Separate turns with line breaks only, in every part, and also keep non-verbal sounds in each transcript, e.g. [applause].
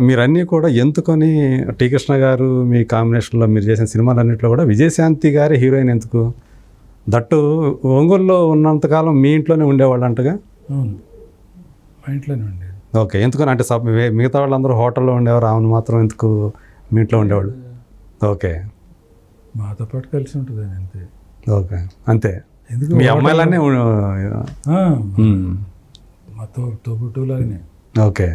మీరన్నీ కూడా ఎందుకని టీ కృష్ణ గారు మీ కాంబినేషన్లో మీరు చేసిన సినిమాలన్నింటిలో కూడా విజయశాంతి గారి హీరోయిన్ ఎందుకు? దట్టు ఒంగోలులో ఉన్నంతకాలం మీ ఇంట్లోనే ఉండేవాళ్ళు అంటగా
మా ఇంట్లోనే ఉండేది.
ఓకే ఎందుకని? అంటే సబ్ మిగతా వాళ్ళందరూ హోటల్లో ఉండేవారు ఆమెను మాత్రం ఎందుకు మీ ఇంట్లో ఉండేవాళ్ళు? ఓకే.
మాతో పాటు కలిసి ఉంటుంది అని అంతే.
ఓకే అంతే.
ఎందుకు
మీ అమ్మాయిలన్నీ ఉ-
ఆ,
ఉమ్,
మా తో తోబుట్టులాగానే
ఓకే.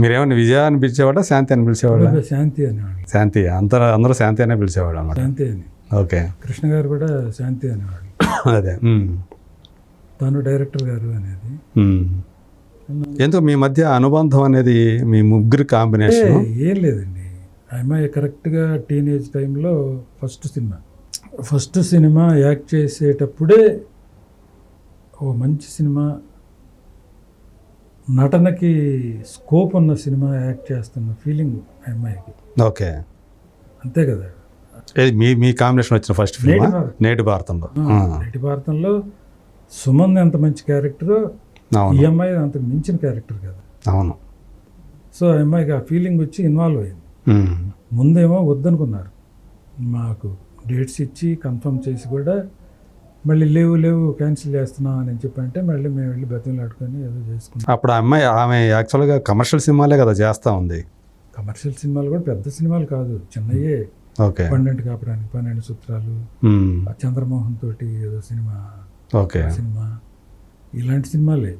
మీరేమన్నా విజయ అని పిలిచేవాడా శాంతి అని పిలిచేవాడా?
శాంతి అనేవాళ్ళు
శాంతి. అందరూ అందరూ శాంతి అనే పిలిచేవాడు అనమాట.
శాంతి అని.
ఓకే.
కృష్ణ గారు కూడా శాంతి అనేవాళ్ళు [coughs]
అదే.
తను డైరెక్టర్ గారు అనేది.
ఎందుకు మీ మధ్య అనుబంధం అనేది మీ ముగ్గురి కాంబినేషన్?
ఏం లేదండి. అమ్మాయి కరెక్ట్గా టీనేజ్ టైంలో first cinema. First cinema act చేసేటప్పుడే ఓ మంచి సినిమా నటనకి స్కోప్ ఉన్న సినిమా యాక్ట్ చేస్తున్న ఫీలింగ్ ఆ అమ్మాయికి.
ఓకే.
అంతే కదా.
ఏది మీ మీ కాంబినేషన్ వచ్చిన ఫస్ట్ ఫిల్మ్?
నేటి భారతం.
నేటి భారతంలో.
నేటి భారతంలో సుమన్ ఎంత మంచి క్యారెక్టర్ ఈ అమ్మాయి అంతకు మించిన క్యారెక్టర్ కదా.
అవును.
సో ఆ అమ్మాయికి ఆ ఫీలింగ్ వచ్చి ఇన్వాల్వ్ అయింది. ముందేమో వద్దనుకున్నారు. మాకు డేట్స్ ఇచ్చి కన్ఫర్మ్ చేసి కూడా మళ్ళీ లేవు లేవు క్యాన్సిల్ చేస్తున్నాం అని చెప్పి అంటే మళ్ళీ మేము వెళ్ళి బతిమలాడుకొని ఏదో చేసుకున్నాం
అప్పుడు అమ్మాయి ఆమె యాక్చువల్గా కమర్షియల్ సినిమాలే కదా చేస్తూ ఉంది.
కమర్షియల్ సినిమాలు కూడా పెద్ద సినిమాలు కాదు చిన్నయే.
ఓకే.
పన్నెండు కాపడానికి పన్నెండు సూత్రాలు. చంద్రమోహన్ తోటి ఏదో సినిమా
ఓకే.
సినిమా. ఇలాంటి సినిమాలే.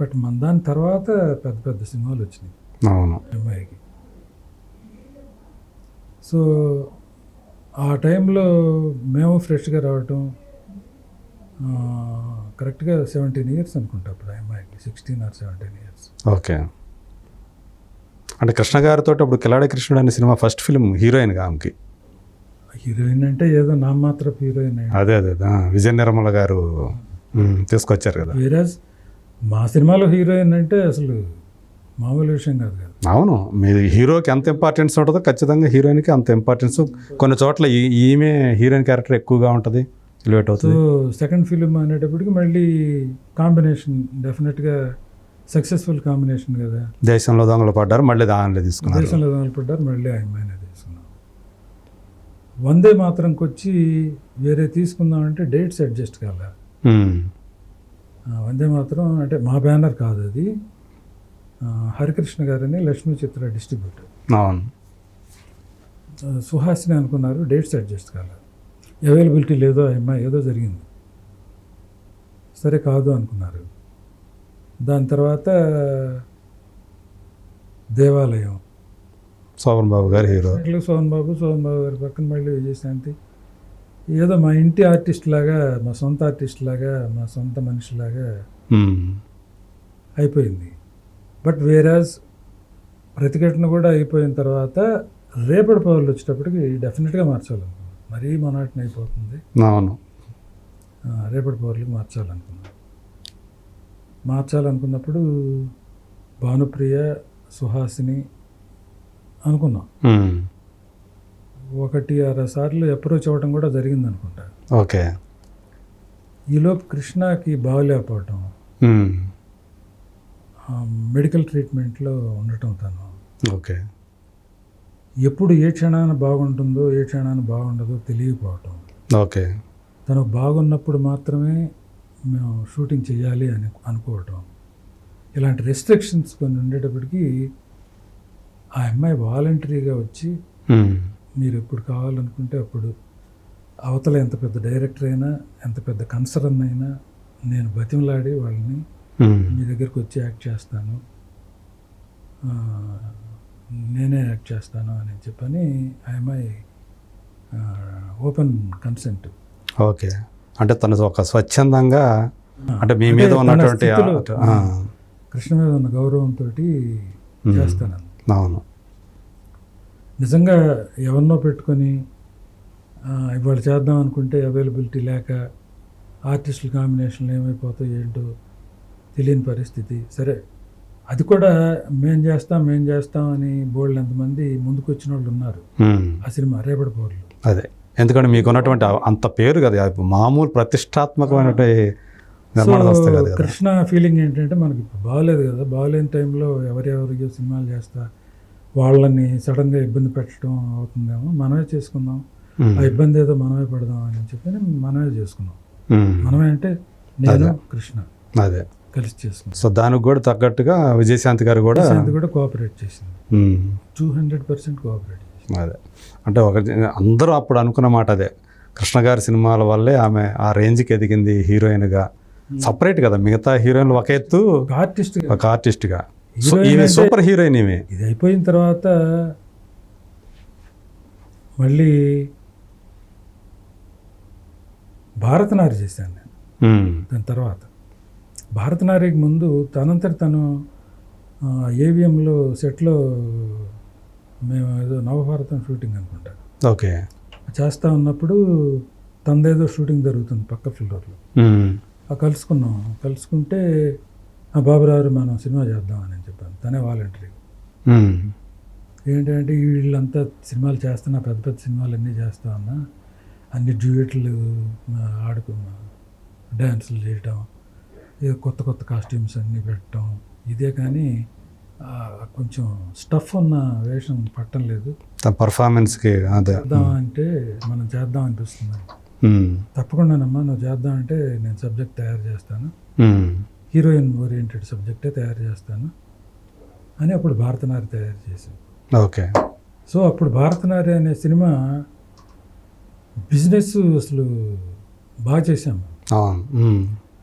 బట్ మన దాని తర్వాత పెద్ద పెద్ద సినిమాలు వచ్చినాయి.
అవును.
అమ్మాయికి. సో ఆ టైంలో మేము ఫ్రెష్గా రావటం కరెక్ట్గా సెవెంటీన్ ఇయర్స్ అనుకుంటా అప్పుడు అమ్మాయికి sixteen or seventeen years.
Okay. అంటే కృష్ణ గారితో అప్పుడు కిలాడి కృష్ణుడు అనే సినిమా ఫస్ట్ ఫిల్మ్ హీరోయిన్గా ఆమెకి?
హీరోయిన్ అంటే ఏదో నామాత్రపు హీరోయిన్.
అదే అదే విజయ నిర్మల గారు తీసుకొచ్చారు కదా.
వేరాజ్ మా సినిమాలో హీరోయిన్ అంటే అసలు మామూలు విషయం కాదు కదా.
అవును. మీ హీరోకి ఎంత ఇంపార్టెన్స్ ఉంటుందో ఖచ్చితంగా హీరోయిన్కి అంత ఇంపార్టెన్స్ కొన్ని చోట్ల ఈమె హీరోయిన్ క్యారెక్టర్ ఎక్కువగా ఉంటుంది. ఎలివేట్
సో
అవుతుంది
సెకండ్ ఫిలిం అనేటప్పటికి మళ్ళీ కాంబినేషన్ డెఫినెట్గా సక్సెస్ఫుల్ కాంబినేషన్ కదా.
దేశంలో దొంగలు పడ్డారు మళ్ళీ దానిలో తీసుకున్నారు.
దేశంలో మొదలుపడ్డారు మళ్ళీ ఆ అమ్మాయినే తీసుకున్నాం వందే మాత్రంకి వచ్చి వేరే తీసుకుందామంటే డేట్స్ అడ్జస్ట్ కాల. వందే మాత్రం అంటే మా బ్యానర్ కాదు అది. హరికృష్ణ గారని లక్ష్మీ చిత్ర డిస్ట్రిబ్యూటర్
అవును.
సుహాసిని అనుకున్నారు డేట్స్ అడ్జస్ట్ కాల. అవైలబిలిటీ లేదో ఆ అమ్మాయి ఏదో జరిగింది. సరే కాదు అనుకున్నారు. దాని తర్వాత దేవాలయం.
శోభన్ బాబు గారు హీరో.
అట్లా సోహన్ బాబు సోహన్ బాబు గారి పక్కన మళ్ళీ విజయశాంతి ఏదో మా ఇంటి ఆర్టిస్ట్ లాగా మా సొంత ఆర్టిస్ట్ లాగా మా సొంత మనిషిలాగా అయిపోయింది. బట్ వేరాజ్ ప్రతిఘటన కూడా అయిపోయిన తర్వాత రేపటి పౌరులు వచ్చేటప్పటికి డెఫినెట్గా మార్చాలనుకున్నాం మరీ మొనాటిని అయిపోతుంది.
అవును.
రేపటి పౌరులకు మార్చాలనుకున్నాం మార్చాలనుకున్నప్పుడు భానుప్రియ సుహాసిని అనుకున్నాం. ఒకటి అర సార్లు అప్రోచ్ అవ్వడం కూడా జరిగింది అనుకుంటా
ఓకే.
ఈలోపు కృష్ణకి బాగలేకపోవటం మెడికల్ ట్రీట్మెంట్లో ఉండటం తను.
ఓకే.
ఎప్పుడు ఏ క్షణాన బాగుంటుందో ఏ క్షణాన బాగుండదో తెలియకపోవటం.
ఓకే.
తను బాగున్నప్పుడు మాత్రమే మేము షూటింగ్ చేయాలి అని అనుకోవటం. ఇలాంటి రెస్ట్రిక్షన్స్ కొన్ని ఉండేటప్పటికీ ఆ అమ్మాయి వాలంటరీగా వచ్చి మీరు ఎప్పుడు కావాలనుకుంటే అప్పుడు అవతల ఎంత పెద్ద డైరెక్టర్ అయినా ఎంత పెద్ద కన్సర్న్ అయినా నేను బతిమలాడి వాళ్ళని మీ దగ్గరికి వచ్చి యాక్ట్ చేస్తాను. నేనే యాక్ట్ చేస్తాను అని చెప్పని ఆ అమ్మాయి ఓపెన్ కన్సెంట్.
ఓకే. అంటే తను ఒక స్వచ్ఛందంగా అంటే మీ మీద ఉన్నటువంటి
కృష్ణ మీద ఉన్న గౌరవంతో చేస్తాను
అవును.
నిజంగా ఎవరినో పెట్టుకొని ఇవాళ చేద్దాం అనుకుంటే అవైలబిలిటీ లేక ఆర్టిస్టుల కాంబినేషన్లు ఏమైపోతాయి ఏంటో తెలియని పరిస్థితి. సరే అది కూడా మేం చేస్తాం మేం చేస్తాం అని బోల్డ్ ఎంతమంది ముందుకు వచ్చిన వాళ్ళు ఉన్నారు. ఆ సినిమా రేపటి పౌరులు
అదే. ఎందుకంటే మీకు ఉన్నటువంటి అంత పేరు కదా మామూలు ప్రతిష్టాత్మకమైనటువంటి
కృష్ణ ఫీలింగ్ ఏంటంటే మనకి బాగలేదు కదా. బాగలేని టైంలో ఎవరెవరికి సినిమాలు చేస్తా వాళ్ళని సడన్గా ఇబ్బంది పెట్టడం అవుతుందేమో మనమే చేసుకుందాం. ఆ ఇబ్బంది ఏదో మనమే పడదాం అని చెప్పి మనమే చేసుకున్నాం. మనమే అంటే నేను కృష్ణ.
అదే.
కలిసి చేసుకున్నాం
సో దానికి కూడా తగ్గట్టుగా విజయశాంతి గారు కూడా
కూడా కోఆపరేట్ చేసింది. టూ హండ్రెడ్ పర్సెంట్ కోఆపరేట్ చేసింది.
అదే. అంటే ఒక అందరూ అప్పుడు అనుకున్న మాట అదే. కృష్ణ గారి సినిమాల వల్లే ఆమె ఆ రేంజ్కి ఎదిగింది హీరోయిన్గా. సపరేట్ కదా మిగతా హీరోయిన్లు ఒక ఎత్తు
ఆర్టిస్ట్
ఒక ఆర్టిస్ట్గా. సో ఈమె సూపర్ హీరోయిన్ ఈమె.
ఇది అయిపోయిన తర్వాత మళ్ళీ భారతనారి చేశాను నేను. దాని తర్వాత. భారతనారికి ముందు తనంతట తను ఏవిఎంలో సెట్లో మేము ఏదో నవభారతం షూటింగ్ అనుకుంటా.
ఓకే.
చేస్తూ ఉన్నప్పుడు తనదేదో షూటింగ్ జరుగుతుంది పక్క ఫ్లోర్లో కలుసుకున్నాం. కలుసుకుంటే ఆ బాబురారు మనం సినిమా చేద్దామని చెప్పాను. తనే వాలంటరీ. ఏంటంటే వీళ్ళంతా సినిమాలు చేస్తున్నా పెద్ద పెద్ద సినిమాలు అన్నీ చేస్తా ఉన్నా అన్ని డ్యూయట్లు ఆడుకున్నా డ్యాన్సులు చేయటం కొత్త కొత్త కాస్ట్యూమ్స్ అన్నీ పెట్టడం. ఇదే కానీ కొంచెం స్టఫ్ ఉన్న వేషం పట్టం లేదు.
పర్ఫార్మెన్స్కి
చేద్దాం అంటే మనం చేద్దాం అనిపిస్తుంది. తప్పకుండానమ్మా నువ్వు చేద్దాం అంటే నేను సబ్జెక్ట్ తయారు చేస్తాను. హీరోయిన్ ఓరియంటెడ్ సబ్జెక్టే తయారు చేస్తాను. అని అప్పుడు భారతనారి తయారు చేశాను.
ఓకే.
సో అప్పుడు భారతనారి అనే సినిమా బిజినెస్ అసలు బాగా చేశాము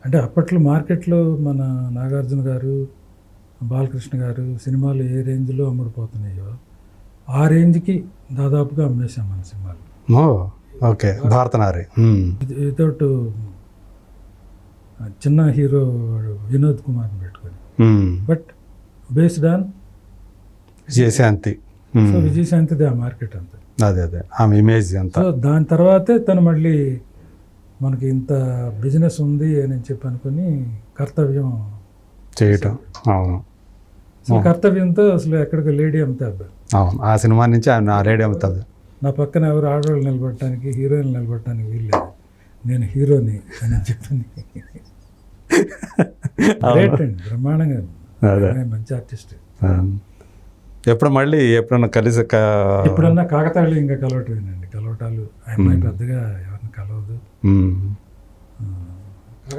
అంటే అప్పట్లో మార్కెట్లో మన నాగార్జున గారు బాలకృష్ణ గారు సినిమాలు ఏ రేంజ్లో అమ్ముడుపోతున్నాయో ఆ రేంజ్కి దాదాపుగా అమ్మేశాం మన సినిమాలు.
ఓకే. భారతనారి.
వితౌట్ చిన్న హీరో వినోద్ కుమార్ని పెట్టుకొని. But based on
Vijayashanti.
So విజయశాంతిది ఆ మార్కెట్ అంతా.
అదే అదే. ఆమె ఇమేజ్ అంతా.
దాని తర్వాతే తను మళ్ళీ మనకి ఇంత బిజినెస్ ఉంది అని చెప్పి అనుకుని కర్తవ్యం
చేయటం. అవును.
కర్తవ్యంతో అసలు ఎక్కడికి లేడీ అమ్మితే అబ్బాయి
అవును. ఆ సినిమా నుంచి ఆ లేడీ అవుతుంది
నా పక్కన ఎవరు ఆడవాళ్ళు నిలబడటానికి హీరోయిన్ నిలబడటానికి వీల్లేదు. నేను హీరోని అని చెప్పింది గ్రేట్ అండి. బ్రహ్మాండంగా మంచి ఆర్టిస్ట్.
ఎప్పుడు మళ్ళీ ఎప్పుడన్నా కలిసి
ఎప్పుడన్నా కాకతాళి ఇంకా కలవటమేనండి. కలవటాలు ఆ అమ్మాయి పెద్దగా.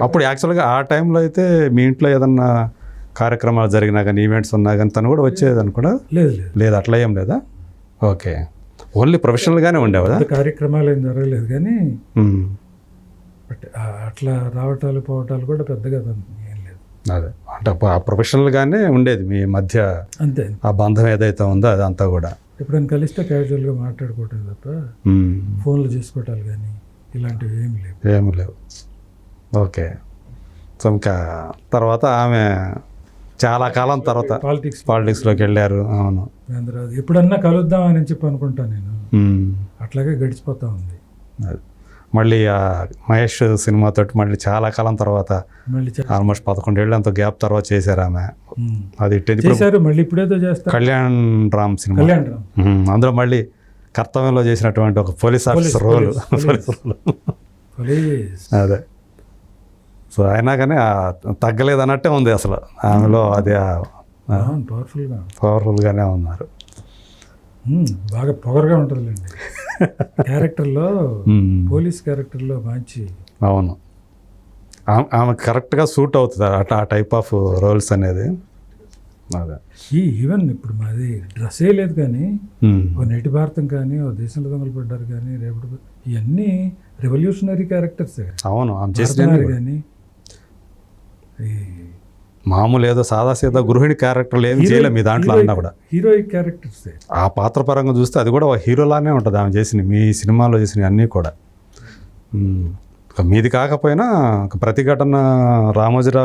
అప్పుడు యాక్చువల్గా ఆ టైంలో అయితే మీ ఇంట్లో ఏదన్నా కార్యక్రమాలు జరిగినా కానీ ఈవెంట్స్ ఉన్నా కానీ తను కూడా వచ్చేది అనుకున్నా
లేదు లేదు.
లేదు అట్లా ఏం లేదా? ఓకే. ఓన్లీ ప్రొఫెషనల్గానే ఉండేవదా?
పెద్ద కార్యక్రమాలు ఏం జరగలేదు కానీ అట్లా రావటాలు పోవటాలు కూడా పెద్దగా ఏం లేదు.
అదే. అంటే ఆ ప్రొఫెషనల్గానే ఉండేది మీ మధ్య
అంతే.
ఆ బంధం ఏదైతే ఉందో అదంతా కూడా.
ఎప్పుడైనా కలిస్తే క్యాజువల్గా మాట్లాడుకోవటం తప్ప. ఫోన్లు చేసుకోవటాలు కానీ ఇలాంటివి ఏమి లేవు.
ఏమి లేవు. ఓకే. సో ఇంకా తర్వాత ఆమె చాలా కాలం తర్వాత
పాలిటిక్స్
పాలిటిక్స్లోకి వెళ్ళారు. అవును.
ఎప్పుడన్నా కలుద్దాం అని చెప్పి అనుకుంటాను నేను. అట్లాగే గడిచిపోతా ఉంది.
మళ్ళీ ఆ మహేష్ సినిమాతో మళ్ళీ చాలా కాలం తర్వాత ఆల్మోస్ట్ పదకొండేళ్ళు అంత గ్యాప్ తర్వాత చేశారు ఆమె. అది
చేశారు మళ్ళీ ఇప్పుడేదో చేస్తారు.
కళ్యాణ్ రామ్ సినిమా.
కళ్యాణ్ రామ్.
ఉమ్, అందులో మళ్ళీ కర్తవ్యంలో చేసినటువంటి ఒక police officer role.
Police,
role. [laughs] అదే. సో అయినా కానీ తగ్గలేదు అన్నట్టే ఉంది అసలు. ఆమెలో అది
పవర్ఫుల్గా
పవర్ఫుల్గానే ఉన్నారు.
బాగా పొగరుగా ఉంటుందిలేండి. [laughs] క్యారెక్టర్లో
ఉమ్,
పోలీస్ క్యారెక్టర్లో మంచి.
అవును. ఆమె- కరెక్ట్గా సూట్ అవుతుంది అట్లా ఆ టైప్ ఆఫ్ రోల్స్ అనేది.
ఈ ఈవెన్ ఇప్పుడు మాది డ్రెస్సే లేదు కానీ ఓ నేటి భారతం కానీ ఓ దేశంలో దొంగలు పడ్డారు కానీ రేపటి ఇవన్నీ రెవల్యూషనరీ క్యారెక్టర్స్
అవును
కానీ ఈ
మామూలు ఏదో సాదా సీదా గృహిణి క్యారెక్టర్లు ఏమి చేయలే మీ దాంట్లో అన్నా కూడా.
హీరోయిక్ క్యారెక్టర్స్
ఆ పాత్ర పరంగా చూస్తే అది కూడా ఒక హీరోలానే ఉంటుంది ఆమె చేసిన మీ సినిమాలో చేసిన అన్నీ కూడా. మీది కాకపోయినా ఒక ప్రతిఘటన రామోజీరావు